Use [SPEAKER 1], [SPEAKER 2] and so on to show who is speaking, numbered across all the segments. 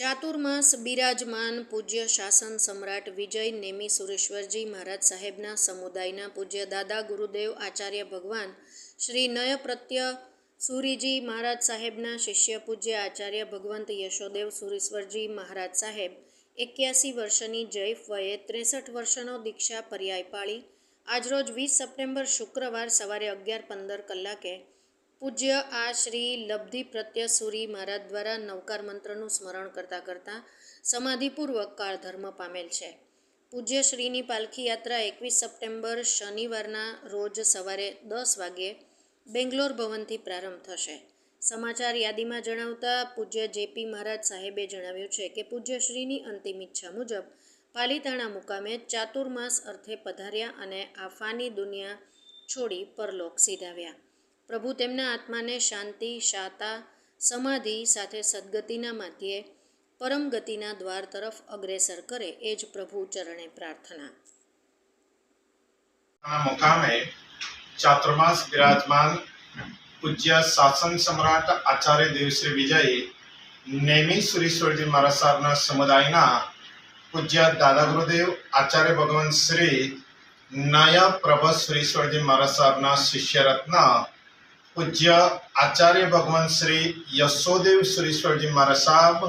[SPEAKER 1] ચાતુર્માસ બિરાજમાન પૂજ્ય શાસન સમ્રાટ વિજય નેમી સુરેશ્વરજી મહારાજ સાહેબના સમુદાયના પૂજ્ય દાદા ગુરુદેવ આચાર્ય ભગવાન શ્રી નય પ્રત્ય સુરીજી મહારાજ સાહેબના શિષ્ય પૂજ્ય આચાર્ય ભગવંત યશોદેવ સુરેશ્વરજી મહારાજ સાહેબ એક્યાસી વર્ષની જૈફ વયે ત્રેસઠ વર્ષનો દીક્ષા પર્યાય પાળી આજરોજ વીસ સપ્ટેમ્બર શુક્રવાર સવારે અગિયાર પંદર કલાકે પૂજ્ય આ શ્રી લબ્ધિ પ્રત્યસુરી મહારાજ દ્વારા નવકાર મંત્રનું સ્મરણ કરતાં કરતાં સમાધિપૂર્વક કાળધર્મ પામેલ છે. પૂજ્ય શ્રીની પાલખી યાત્રા એકવીસ સપ્ટેમ્બર શનિવારના રોજ સવારે દસ વાગ્યે બેંગ્લોર ભવનથી પ્રારંભ થશે. સમાચાર યાદીમાં જણાવતા પૂજ્ય જેપી મહારાજ સાહેબે જણાવ્યું છે કે પૂજ્ય શ્રીની અંતિમ ઈચ્છા મુજબ પાલીતાણા મુકામે ચાતુર્માસ અર્થે પધાર્યા અને આ ફાની દુનિયા છોડી પરલોક સીધાવ્યા. પ્રભુ તેમના આત્માને શાંતિ, શાતા, સમાધિ સાથે સદગતિના માધ્યે, પરમ ગતિના દ્વાર તરફ અગ્રેસર કરે, એ જ પ્રભુ ચરણે પ્રાર્થના.
[SPEAKER 2] મુકામે ચાતુર્માસ બિરાજમાન પૂજ્ય શાસન સમ્રાટ આચાર્ય દેવશ્રી વિજય નેમી સુરેશ્વરજી મહારાજ સાહેબના સમુદાયના પૂજ્ય દાદા ગુરુદેવ, આચાર્ય ભગવાન શ્રી નાયા પ્રભ સુરેશ્વરજી મહારાજ સાહેબના શિષ્ય રત્ન પૂજ્ય આચાર્ય ભગવાન શ્રી યશોદેવ સુરેશ્વરજી મહારાજ સાહેબ,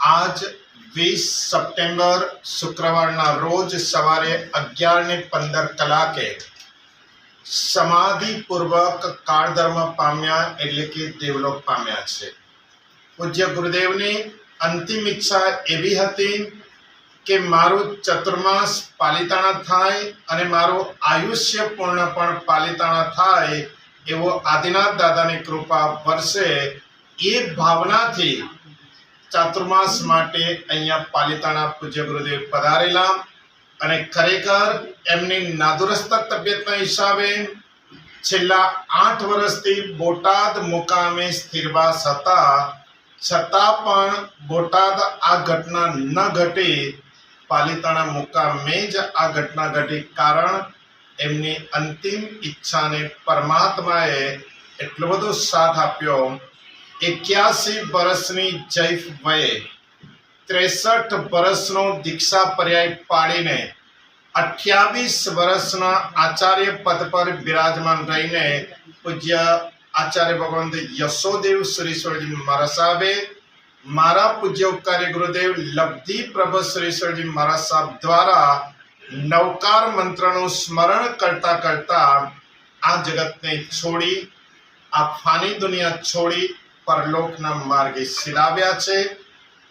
[SPEAKER 2] આજ વીસ સપ્ટેમ્બર શુક્રવારના રોજ સવારે અગિયાર ને પંદર કલાકે સમાધિપૂર્વક કાળધર્મ પામ્યા એટલે કે દેવલોક પામ્યા છે. પૂજ્ય ગુરુદેવની અંતિમ ઈચ્છા એવી હતી કે મારું ચતુર્માસ પાલિતાણા થાય અને મારું આયુષ્ય પૂર્ણ પણ પાલિતાણા થાય એવો આદિનાથ દાદાની કૃપા વર્ષે એ ભાવનાથી ચાતુર્માસ માટે અહીંયા પાલિતાણા પૂજ્ય ગુરુદેવ પધારેલા અને ખરેખર એમની નાદુરસ્ત તબિયતના હિસાબે છેલ્લા આઠ વર્ષથી બોટાદ મુકામે સ્થિરવાસ હતા, છતાં પણ બોટાદ આ ઘટના ન ઘટી. પાલિતાણા મુકામે જ આ ઘટના ઘટી કારણ એમની અંતિમ ઈચ્છાને પરમાત્માએ એટલો બધો સાથ આપ્યો. એક્યાસી વર્ષની જૈફ વયે ત્રેસઠ વર્ષનો દીક્ષા પર્યાય પાડીને અઠ્યાવીસ વર્ષના આચાર્ય પદ પર બિરાજમાન રહીને પૂજ્ય આચાર્ય ભગવંત યશોદેવ સુરેશ્વરજી મહારાજ સાહેબે મારા પૂજ્ય ઉપકાર્ય ગુરુદેવ લબ્ધિ પ્રભ સુરેશ્વરજી મહારાજ સાહેબ દ્વારા નવકાર મંત્રનું સ્મરણ કરતા કરતા આ જગતને છોડી, આ ફાની દુનિયા છોડી પરલોકના માર્ગે સિલાવ્યા છે.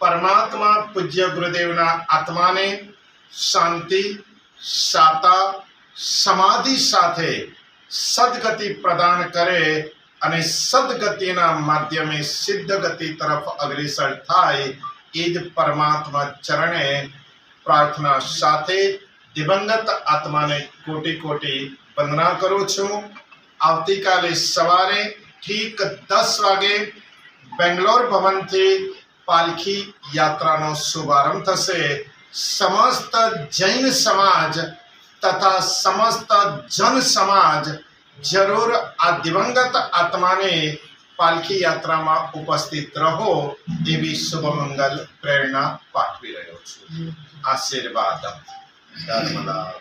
[SPEAKER 2] પરમાત્મા પૂજ્ય ગુરુદેવના આત્માને શાંતિ, સાતા, સમાધિ સાથે સદગતિ પ્રદાન કરે અને સદગતિના માધ્યમે સિદ્ધ ગતિ તરફ અગ્રેસર થાય એ જ પરમાત્મા ચરણે પ્રાર્થના સાથે દિવંગત આત્માને કોટી કોટી વંદના કરું છું. આવતીકાલે સવારે ઠીક દસ વાગે બેંગ્લોર ભવનથી પાલખી યાત્રાનો શુભારંભ થશે. સમસ્ત જૈન સમાજ તથા સમસ્ત જન સમાજ જરૂર આ દિવંગત આત્માને પાલખી યાત્રામાં ઉપસ્થિત રહો એવી શુભમંગલ પ્રેરણા પાઠવી રહ્યો છું. આશીર્વાદ. Obrigado, da,